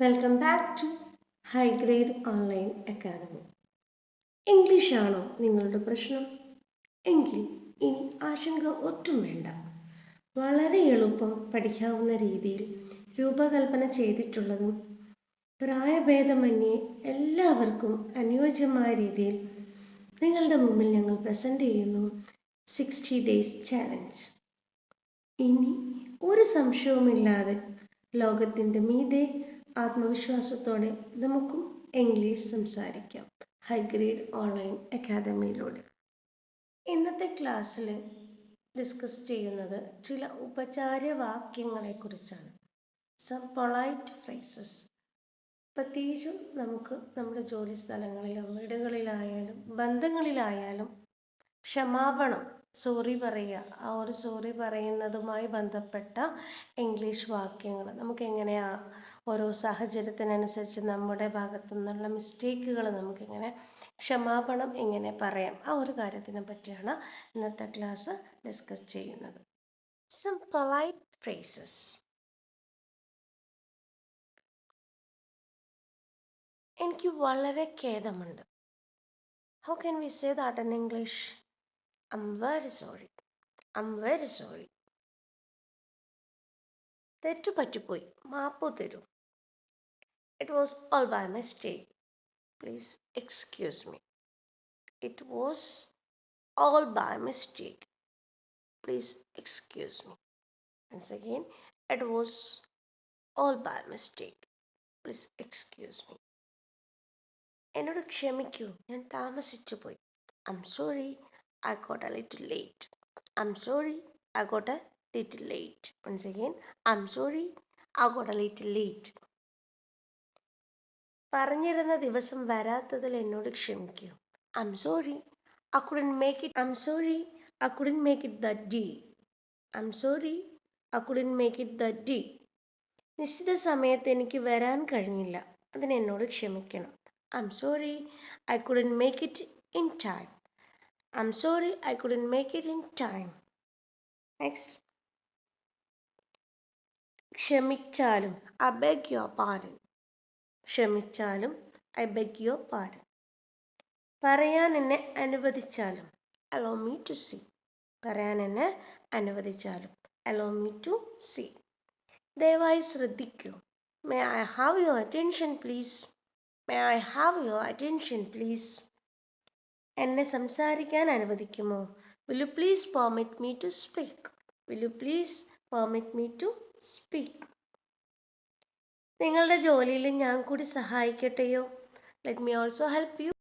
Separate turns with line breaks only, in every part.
Welcome back to high grade online academy English ആണോ നിങ്ങളുടെ പ്രശ്നം? എങ്കിൽ ഇനി ആശങ്ക ഒട്ടും വേണ്ട. വളരെ എളുപ്പം പഠിക്കാവുന്ന രീതിയിൽ രൂപകൽപ്പന ചെയ്തിട്ടുള്ളതും പ്രായഭേദമന്യേ എല്ലാവർക്കും അനുയോജ്യമായ രീതിയിൽ നിങ്ങളുടെ മുമ്പിൽ ഞങ്ങൾ പ്രസന്റ് ചെയ്യുന്നു സിക്സ്റ്റി ഡേയ്സ് ചാലഞ്ച് ഇനി ഒരു സംശയവുമില്ലാതെ ലോകത്തിന്റെ മീതെ ആത്മവിശ്വാസത്തോടെ നമുക്കും ഇംഗ്ലീഷ് സംസാരിക്കാം. ഹൈ ഗ്രേഡ് ഓൺലൈൻ അക്കാദമിയിലൂടെ ഇന്നത്തെ ക്ലാസ്സിൽ ഡിസ്കസ് ചെയ്യുന്നത് ചില ഉപചാര വാക്യങ്ങളെക്കുറിച്ചാണ്. സം പൊളൈറ്റ് ഫ്രേസസ് പ്രത്യേകിച്ചും നമുക്ക് നമ്മുടെ ജോലി സ്ഥലങ്ങളിലും വീടുകളിലായാലും ബന്ധങ്ങളിലായാലും ക്ഷമാപണം സോറി പറയുക. ആ ഒരു സോറി പറയുന്നതുമായി ബന്ധപ്പെട്ട ഇംഗ്ലീഷ് വാക്യങ്ങൾ. നമുക്ക് എങ്ങനെയാ ഓരോ സാഹചര്യത്തിനനുസരിച്ച് നമ്മുടെ ഭാഗത്തു നിന്നുള്ള മിസ്റ്റേക്കുകൾ നമുക്കിങ്ങനെ ക്ഷമാപണം എങ്ങനെ പറയാം? ആ ഒരു കാര്യത്തിനെ പറ്റിയാണ് ഇന്നത്തെ ക്ലാസ് ഡിസ്കസ് ചെയ്യുന്നത്. സം പൊളൈറ്റ് ഫ്രേസസ് എനിക്ക് വളരെ ഖേദമുണ്ട്. How can we say that in English I'm very sorry I'm very sorry തെറ്റു പറ്റിപ്പോയി. മാപ്പ് തരൂ. It was all by mistake please excuse me it was all by mistake please excuse me once again it was all by mistake. Please excuse me. എന്നോട് ക്ഷമിക്കൂ. ഞാൻ താമസിച്ചു പോയി I'm sorry I got a little late. I'm sorry, I got a little late. Once again, I'm sorry, I got a little late. പറഞ്ഞിരുന്ന ദിവസം വരാത്തതിൽ എന്നോട് ക്ഷമിക്കൂ. I'm sorry I couldn't make it I'm sorry I couldn't make it that day I'm sorry I couldn't make it that day നിശ്ചിത സമയത്ത് എനിക്ക് വരാൻ കഴിഞ്ഞില്ല. അതിന് എന്നോട് ക്ഷമിക്കണം. I'm sorry I couldn't make it in time I'm sorry I couldn't make it in time next ക്ഷമിച്ചാലും I beg your pardon ക്ഷമിച്ചാലും ഐ ബെഗ് യുവർ പാർഡൻ പറയാൻ എന്നെ അനുവദിച്ചാലും അലോ മീ ടു സീ പറയാൻ എന്നെ അനുവദിച്ചാലും അലോ മീ ടു സീ ദയവായി ശ്രദ്ധിക്കൂ. May I have your attention please may I have your attention please എന്നെ സംസാരിക്കാൻ അനുവദിക്കുമോ? Will you please permit me to speak will you please permit me to speak നിങ്ങളുടെ ജോലിയിൽ ഞാൻ കൂടി സഹായിക്കട്ടെയോ? Let me also help you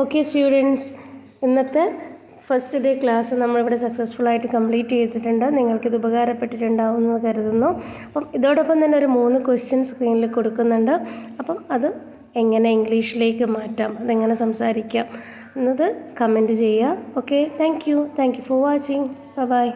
okay students ഇന്നത്തെ first day class നമ്മളിവിടെ successful ആയിട്ട് complete ചെയ്തിട്ടുണ്ട്. നിങ്ങൾക്കിത് ഉപകാരപ്പെട്ടിട്ടുണ്ടാവും എന്ന് കരുതുന്നു. അപ്പം ഇതോടൊപ്പം തന്നെ ഒരു മൂന്ന് ക്വസ്റ്റ്യൻ സ്ക്രീനിൽ കൊടുക്കുന്നുണ്ട്. അപ്പം അത് എങ്ങനെ ഇംഗ്ലീഷിലേക്ക് മാറ്റാം? അതെങ്ങനെ സംസാരിക്കാം? എന്നത് കമന്റ് ചെയ്യുക. Okay thank you thank you for watching bye